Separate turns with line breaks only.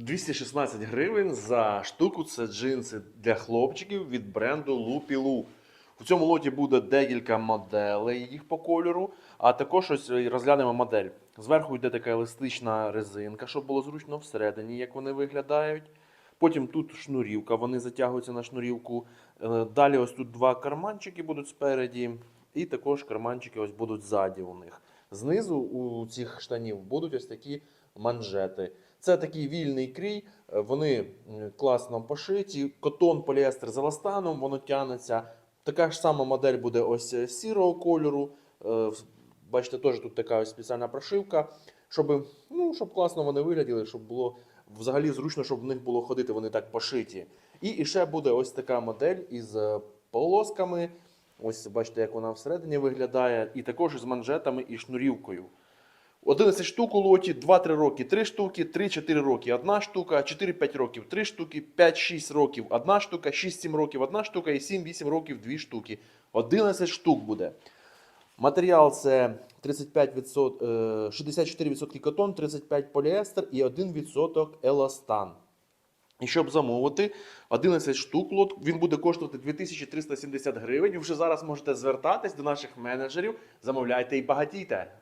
216 гривень за штуку. Це джинси для хлопчиків від бренду Lupilу. У цьому лоті буде декілька моделей їх по кольору, а також ось розглянемо модель. Зверху йде така еластична резинка, щоб було зручно всередині, як вони виглядають. Потім тут шнурівка, вони затягуються на шнурівку. Е, Далі ось тут два карманчики будуть спереді, і також карманчики ось будуть ззаді у них. Знизу у цих штанів будуть ось такі манжети. Це такий вільний крій, вони класно пошиті. Котон, поліестер з еластаном, воно тягнеться. Така ж сама модель буде ось е, сірого кольору. Е, Бачите, теж тут така ось спеціальна прошивка, щоб, ну, щоб класно вони вигляділи, щоб було взагалі зручно, щоб в них було ходити, вони так пошиті. І, і ще буде ось така модель із е, полосками. Ось бачите, як вона всередині виглядає, і також з манжетами і шнурівкою. 11 штук у лоті, 2-3 роки 3 штуки, 3-4 роки 1 штука, 4-5 років 3 штуки, 5-6 років 1 штука, 6-7 років 1 штука і 7-8 років 2 штуки. 11 штук буде. Матеріал це 35%, е, 64% котон, 35% поліестер і 1% еластан. І щоб замовити 11 штук лот, він буде коштувати 2370 гривень. Ви вже зараз можете звертатись до наших менеджерів, замовляйте і багатійте.